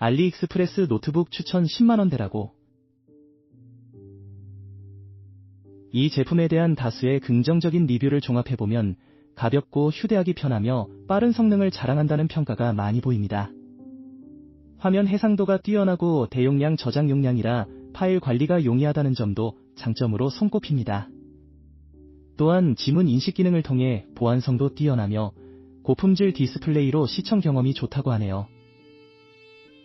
알리익스프레스 노트북 추천 10만원대라고. 이 제품에 대한 다수의 긍정적인 리뷰를 종합해보면 가볍고 휴대하기 편하며 빠른 성능을 자랑한다는 평가가 많이 보입니다. 화면 해상도가 뛰어나고 대용량 저장 용량이라 파일 관리가 용이하다는 점도 장점으로 손꼽힙니다. 또한 지문 인식 기능을 통해 보안성도 뛰어나며 고품질 디스플레이로 시청 경험이 좋다고 하네요.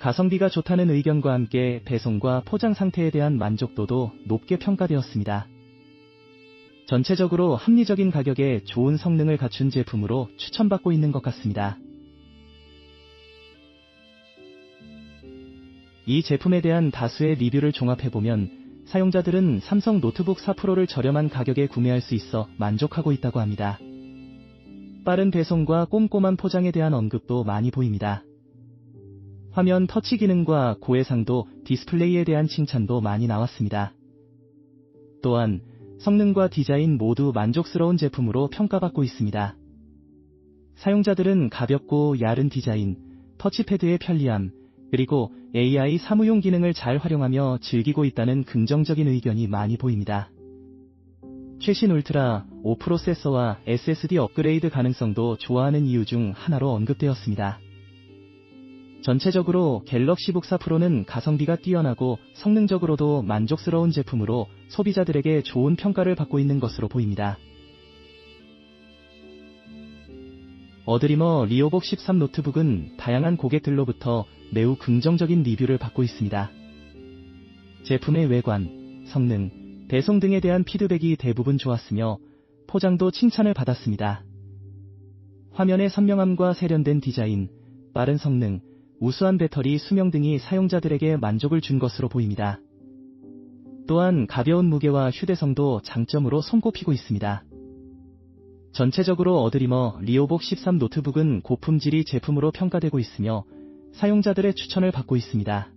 가성비가 좋다는 의견과 함께 배송과 포장 상태에 대한 만족도도 높게 평가되었습니다. 전체적으로 합리적인 가격에 좋은 성능을 갖춘 제품으로 추천받고 있는 것 같습니다. 이 제품에 대한 다수의 리뷰를 종합해보면 사용자들은 삼성 노트북 4 프로를 저렴한 가격에 구매할 수 있어 만족하고 있다고 합니다. 빠른 배송과 꼼꼼한 포장에 대한 언급도 많이 보입니다. 화면 터치 기능과 고해상도 디스플레이에 대한 칭찬도 많이 나왔습니다. 또한 성능과 디자인 모두 만족스러운 제품으로 평가받고 있습니다. 사용자들은 가볍고 얇은 디자인, 터치패드의 편리함, 그리고 AI 사무용 기능을 잘 활용하며 즐기고 있다는 긍정적인 의견이 많이 보입니다. 최신 울트라 5 프로세서와 SSD 업그레이드 가능성도 좋아하는 이유 중 하나로 언급되었습니다. 전체적으로 갤럭시북 4 프로는 가성비가 뛰어나고 성능적으로도 만족스러운 제품으로 소비자들에게 좋은 평가를 받고 있는 것으로 보입니다. 어드리머 리오복 13 노트북은 다양한 고객들로부터 매우 긍정적인 리뷰를 받고 있습니다. 제품의 외관, 성능, 배송 등에 대한 피드백이 대부분 좋았으며 포장도 칭찬을 받았습니다. 화면의 선명함과 세련된 디자인, 빠른 성능, 우수한 배터리 수명 등이 사용자들에게 만족을 준 것으로 보입니다. 또한 가벼운 무게와 휴대성도 장점으로 손꼽히고 있습니다. 전체적으로 어드리머 리오복 13 노트북은 고품질이 제품으로 평가되고 있으며 사용자들의 추천을 받고 있습니다.